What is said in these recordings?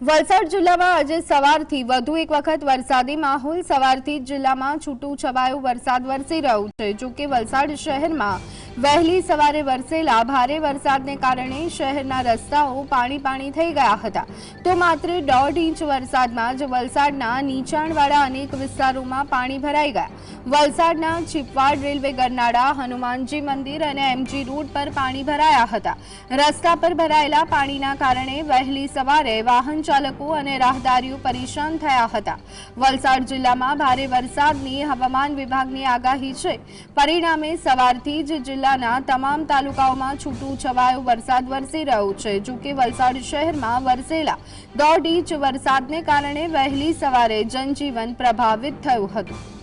વલસાડ જિલ્લામાં આજે સવારથી વધુ એક વખત વરસાદી માહોલ. સવારથી જ જિલ્લામાં છૂટું છવાયું વરસાદ વરસી રહ્યું છે. જો કે વલસાડ શહેરમાં વહેલી સવારે વરસેલા ભારે વરસાદને કારણે શહેરના રસ્તાઓ પાણી પાણી થઈ ગયા હતા. તો માત્ર દોઢ ઇંચ વરસાદમાં જ વલસાડના નીચાણવાળા અનેક વિસ્તારોમાં પાણી ભરાઈ ગયા. વલસાડના ચીપવાડ રેલવે ગરનાળા, હનુમાનજી મંદિર અને એમજી રોડ પર પાણી ભરાયા હતા. રસ્તા પર ભરાયેલા પાણીના કારણે વહેલી સવારે વાહન ચાલકો અને રાહદારીઓ પરેશાન થયા હતા. વલસાડ જિલ્લામાં ભારે વરસાદની હવામાન વિભાગની આગાહી છે. પરિણામે સવારથી જ જિલ્લાના તમામ તાલુકાઓમાં છૂટું છવાયો વરસાદ વરસી રહ્યો છે. જોકે વલસાડ શહેરમાં વરસેલા દોઢ ઇંચ વરસાદને કારણે વહેલી સવારે જનજીવન પ્રભાવિત થયું હતું.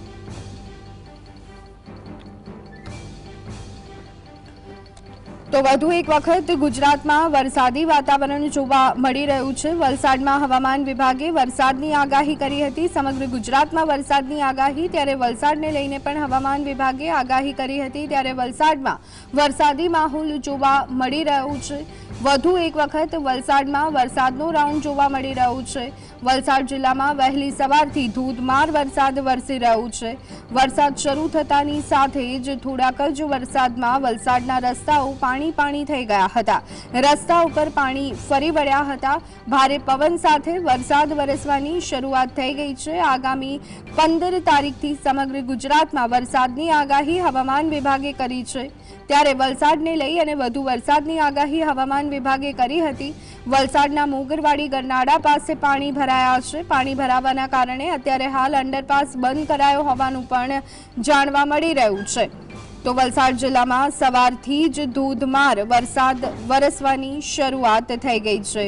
તો વધુ એક વખત ગુજરાતમાં વરસાદી વાતાવરણ જોવા મળી રહ્યું છે. વલસાડમાં હવામાન વિભાગે વરસાદની આગાહી કરી હતી. સમગ્ર ગુજરાતમાં વરસાદની આગાહી, ત્યારે વલસાડને લઈને પણ હવામાન વિભાગે આગાહી કરી હતી. ત્યારે વલસાડમાં વરસાદી માહોલ જોવા મળી રહ્યું છે. વધુ એક વખત વલસાડમાં વરસાદનો રાઉન્ડ જોવા મળી રહ્યું છે. વલસાડ જિલ્લામાં વહેલી સવારથી ધોધમાર વરસાદ વરસી રહ્યું છે. વરસાદ શરૂ થતાની સાથે જ થોડાક જ વરસાદમાં વલસાડના રસ્તાઓ પાણી પાણી થઈ ગયા હતા. રસ્તા ઉપર પાણી ફરી વળ્યા હતા. ભારે પવન સાથે વરસાદ વરસવાની શરૂઆત થઈ ગઈ છે. આગામી પંદર તારીખથી સમગ્ર ગુજરાતમાં વરસાદની આગાહી હવામાન વિભાગે કરી છે. ત્યારે વલસાડને લઈ અને વધુ વરસાદની આગાહી હવામાન વિભાગે કરી હતી. વલસાડના મોગરવાડી ગરનાળા પાસે પાણી ભરાયા છે. પાણી ભરાવાના કારણે અત્યારે હાલ અંડરપાસ બંધ કરાયો હોવાનું પણ જાણવા મળી રહ્યું છે. તો વલસાડ જિલ્લામાં સવારથી જ ધોધમાર વરસાદ વરસવાની શરૂઆત થઈ ગઈ છે.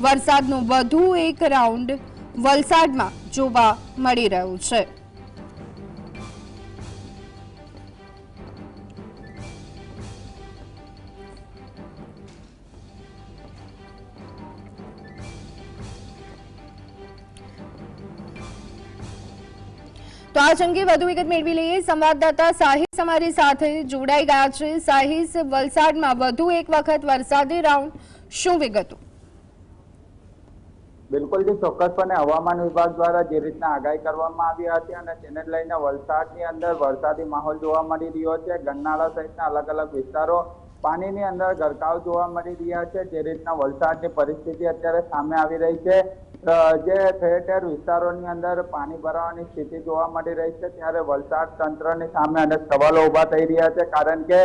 વરસાદનું વધુ એક રાઉન્ડ વલસાડમાં જોવા મળી રહ્યું છે. તો અંગે વધુ વિગત મેળવી લઈએ. સંવાદદાતા સાહિસ અમારી સાથે જોડાઈ ગયા છે. સાહિસ, વલસાડમાં વધુ એક વખત વરસાદી રાઉન્ડ. શું વિગતો? બિલકુલ જે, ચોક્કસપણે હવામાન વિભાગ દ્વારા જે રીતના આગાહી કરવામાં આવી હતી અને તેને લઈને વલસાડની અંદર વરસાદી માહોલ જોવા મળી રહ્યો છે. ગન્નાળા સહિતના અલગ અલગ વિસ્તારો પાણીની અંદર ગરકાવ જોવા મળી રહ્યા છે. જે રીતના વલસાડની પરિસ્થિતિ અત્યારે સામે આવી રહી છે. જે ઠેર વિસ્તારોની અંદર પાણી ભરાવાની સ્થિતિ જોવા મળી રહી છે, ત્યારે વલસાડ તંત્રની સામે અનેક સવાલો ઊભા થઈ રહ્યા છે, કારણ કે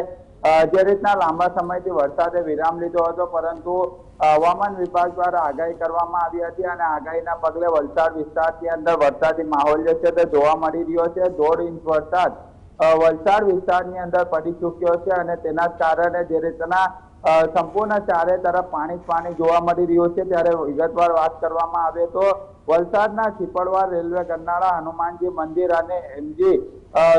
જે રીતના લાંબા સમયથી વરસાદે વિરામ લીધો હતો, પરંતુ હવામાન વિભાગ દ્વારા આગાહી કરવામાં આવી હતી અને આગાહીના પગલે વલસાડ વિસ્તારની અંદર વરસાદી માહોલ જે છે તે જોવા મળી રહ્યો છે. દોઢ ઇંચ વરસાદ વલસાડ વિસ્તારની અંદર પડી ચૂક્યો છે અને તેના કારણે જે રીતના સંપૂર્ણ ચારે તરફ પાણી જ પાણી જોવા મળી રહ્યું છે. ત્યારે વિગતવાર વાત કરવામાં આવે તો વલસાડના ચીપળવા રેલવે ગરનાળા હનુમાનજી મંદિર અને એમજી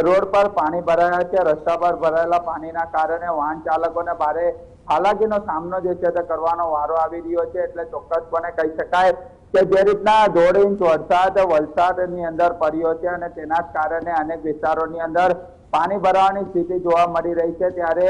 રોડ પર પાણી ભરાયા છે. રસ્તા પર ભરાયેલા પાણીના કારણે વાહન ચાલકોને ભારે હાલાકીનો સામનો જે છે તે કરવાનો વારો આવી રહ્યો છે. એટલે ચોક્કસપણે કહી શકાય કે જે રીતના દોઢ ઇંચ વરસાદ વલસાડની અંદર પડ્યો છે અને તેના જ કારણે અનેક વિસ્તારોની અંદર પાણી ભરાવાની સ્થિતિ જોવા મળી રહી છે. ત્યારે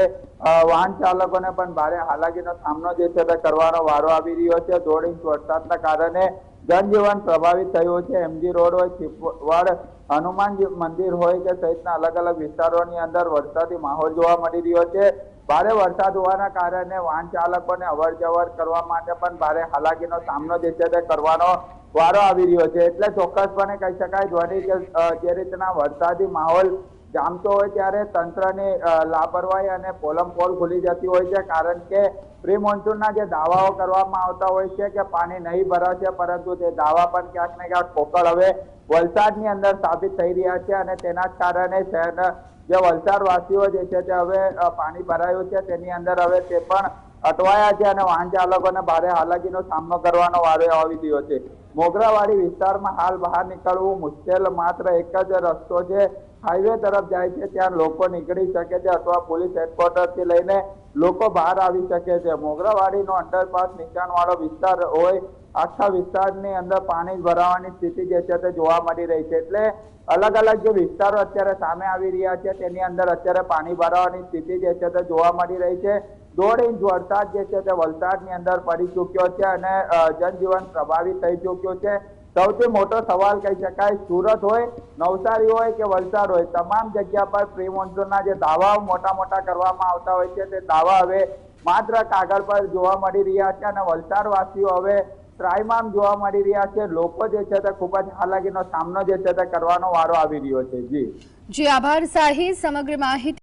વાહન ચાલકોને પણ ભારે હાલાકીનો સામનો જે છે તે કરવાનો વારો આવી રહ્યો છે. દોઢ ઇંચ વરસાદના કારણે જનજીવન પ્રભાવિત થયું છે. એમજી રોડ હોય, ચીપવાડ હનુમાનજી મંદિર હોય કે સહિતના અલગ અલગ વિસ્તારોની અંદર વરસાદી માહોલ જોવા મળી રહ્યો છે. ભારે વરસાદ હોવાના કારણે વાહન ચાલકોને અવર જવર કરવા માટે પણ ભારે હાલાકીનો સામનો જે છે તે કરવાનો વારો આવી રહ્યો છે. એટલે ચોક્કસપણે કહી શકાય, ધ્વનિ કે જે રીતના વરસાદી માહોલ જામતો હોય ત્યારે તંત્રની લાપરવાહી અને પોલમ પોલ ખુલી જતી હોય છે, કારણ કે પ્રી મોન્સૂનના જે દાવાઓ કરવામાં આવતા હોય છે કે પાણી નહીં ભરાશે, પરંતુ તે દાવા પણ ક્યાંક ને ક્યાંક પોકળ હવે વલસાડની અંદર સાબિત થઈ રહ્યા છે અને તેના જ કારણે શહેરના જે વલસાડ વાસીઓ જે છે તે હવે પાણી ભરાયું છે, તેની અંદર હવે તે પણ અટવાયા છે અને વાહન ચાલકોને ભારે હાલાકીનો સામનો કરવાનો વારો આવી રહ્યો છે. મોગરાવાડી વિસ્તારમાં હાલ બહાર નીકળવું મુશ્કેલ. માત્ર એક જ રસ્તો છે. હાઈવે તરફ જાય છે. ત્યાં લોકો નીકળી શકે છે અથવા પોલીસ હેડક્વાર્ટરથી લઈને લોકો બહાર આવી શકે છે. મોગરાવાડીનો અંડરપાસ નીચાણવાળો વિસ્તાર હોય, આખા વિસ્તારની અંદર પાણી ભરાવાની સ્થિતિ જે છે તે જોવા મળી રહી છે. એટલે અલગ અલગ જે વિસ્તારો અત્યારે સામે આવી રહ્યા છે, તેની અંદર અત્યારે પાણી ભરાવાની સ્થિતિ જે છે તે જોવા મળી રહી છે. દોઢ વરસાદ જે છે તે વલસાડની અંદર પડી ચૂક્યો છે અને જનજીવન પ્રભાવિત થઈ ચૂક્યું છે. સૌથી મોટો સવાલ કહી શકાય, સુરત હોય, નવસારી હોય કે વલસાડ હોય, તમામ જગ્યા પર પ્રી મોન્સૂનના જે દાવાઓ મોટા મોટા કરવામાં આવતા હોય છે, તે દાવા હવે માત્ર કાગળ પર જોવા મળી રહ્યા છે અને વલસાડ વાસીઓ હવે ત્રાઇમામ જોવા મળી રહ્યા છે. લોકો જે છે તે ખૂબ જ હાલાકીનો સામનો જે છે તે કરવાનો વારો આવી રહ્યો છે. જી. જી, આભાર સાહિદ સમગ્ર માહિતી